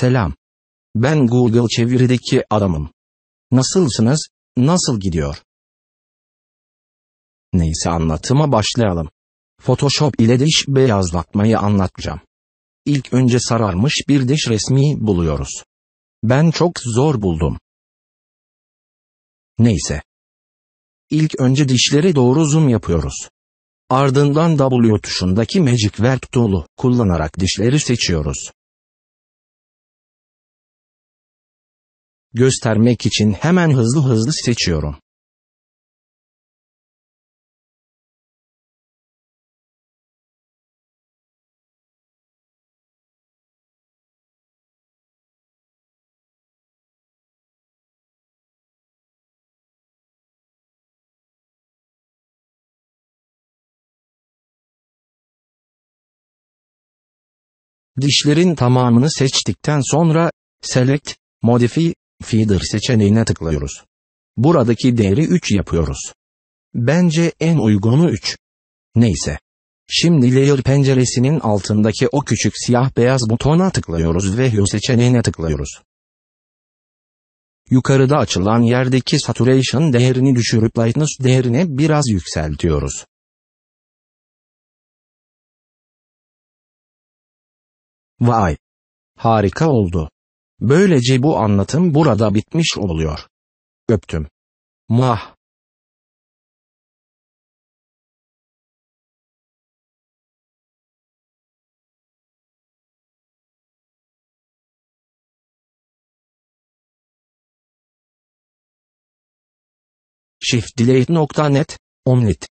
Selam. Ben Google çevirideki adamım. Nasılsınız, nasıl gidiyor? Neyse anlatıma başlayalım. Photoshop ile diş beyazlatmayı anlatacağım. İlk önce sararmış bir diş resmi buluyoruz. Ben çok zor buldum. Neyse. İlk önce dişleri doğru zoom yapıyoruz. Ardından W tuşundaki Magic Work Tool'u kullanarak dişleri seçiyoruz. Göstermek için hemen hızlı hızlı seçiyorum. Dişlerin tamamını seçtikten sonra Select, Modify, Feeder seçeneğine tıklıyoruz. Buradaki değeri 3 yapıyoruz. Bence en uygunu 3. Neyse. Şimdi Layer penceresinin altındaki o küçük siyah beyaz butona tıklıyoruz ve Hue seçeneğine tıklıyoruz. Yukarıda açılan yerdeki saturation değerini düşürüp lightness değerini biraz yükseltiyoruz. Vay! Harika oldu. Böylece bu anlatım burada bitmiş oluyor. Öptüm. Muah! shiftdelete.net, omlet